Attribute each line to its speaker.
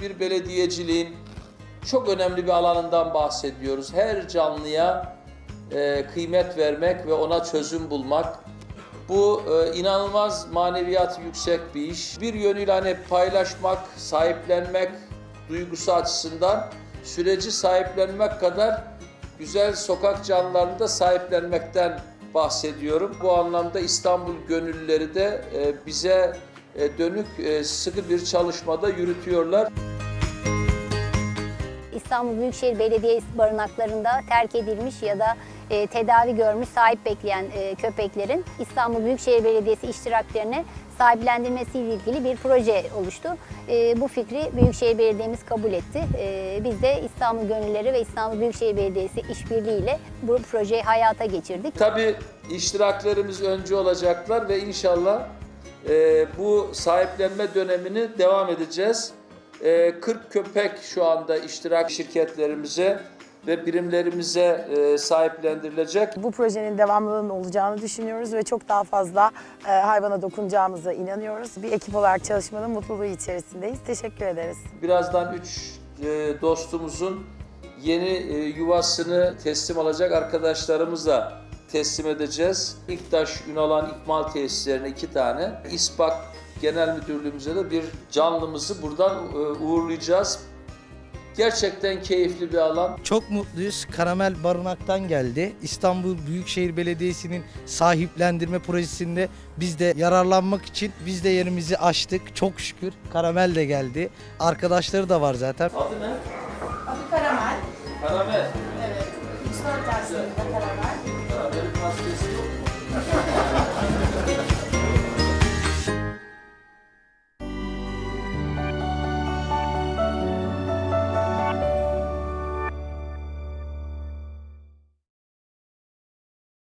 Speaker 1: Bir belediyeciliğin çok önemli bir alanından bahsediyoruz. Her canlıya e, kıymet vermek ve ona çözüm bulmak. Bu e, inanılmaz maneviyat yüksek bir iş. Bir yönüyle hani paylaşmak, sahiplenmek duygusu açısından süreci sahiplenmek kadar güzel sokak canlılarını da sahiplenmekten bahsediyorum. Bu anlamda İstanbul gönüllüleri de e, bize e, dönük e, sıkı bir çalışmada yürütüyorlar.
Speaker 2: İstanbul Büyükşehir Belediyesi barınaklarında terk edilmiş ya da tedavi görmüş sahip bekleyen köpeklerin İstanbul Büyükşehir Belediyesi iştiraklerine sahiplendirmesiyle ilgili bir proje oluştu. E, bu fikri Büyükşehir Belediye'miz kabul etti. E, biz de İstanbul Gönülleri ve İstanbul Büyükşehir Belediyesi işbirliğiyle bu projeyi hayata geçirdik.
Speaker 1: Tabii iştiraklerimiz önce olacaklar ve inşallah e, bu sahiplenme dönemini devam edeceğiz. E, 40 köpek şu anda iştirak şirketlerimize ve birimlerimize e, sahiplendirilecek.
Speaker 3: Bu projenin devamlılığının olacağını düşünüyoruz ve çok daha fazla e, hayvana dokunacağımıza inanıyoruz. Bir ekip olarak çalışmanın mutluluğu içerisindeyiz. Teşekkür ederiz.
Speaker 1: Birazdan üç e, dostumuzun yeni e, yuvasını teslim alacak arkadaşlarımızla teslim edeceğiz. İktaş Ünalan İkmal Tesislerine iki tane, İSPAK Genel Müdürlüğümüze de bir canlımızı buradan e, uğurlayacağız. Gerçekten keyifli bir alan.
Speaker 4: Çok mutluyuz. Karamel Barınak'tan geldi. İstanbul Büyükşehir Belediyesi'nin sahiplendirme projesinde biz de yararlanmak için biz de yerimizi açtık. Çok şükür Karamel de geldi. Arkadaşları da var zaten.
Speaker 1: Adı ne?
Speaker 5: Adı karamel.
Speaker 1: Karamel.
Speaker 5: Evet. İçler tersinde karamel.
Speaker 1: Karamelin maskesi?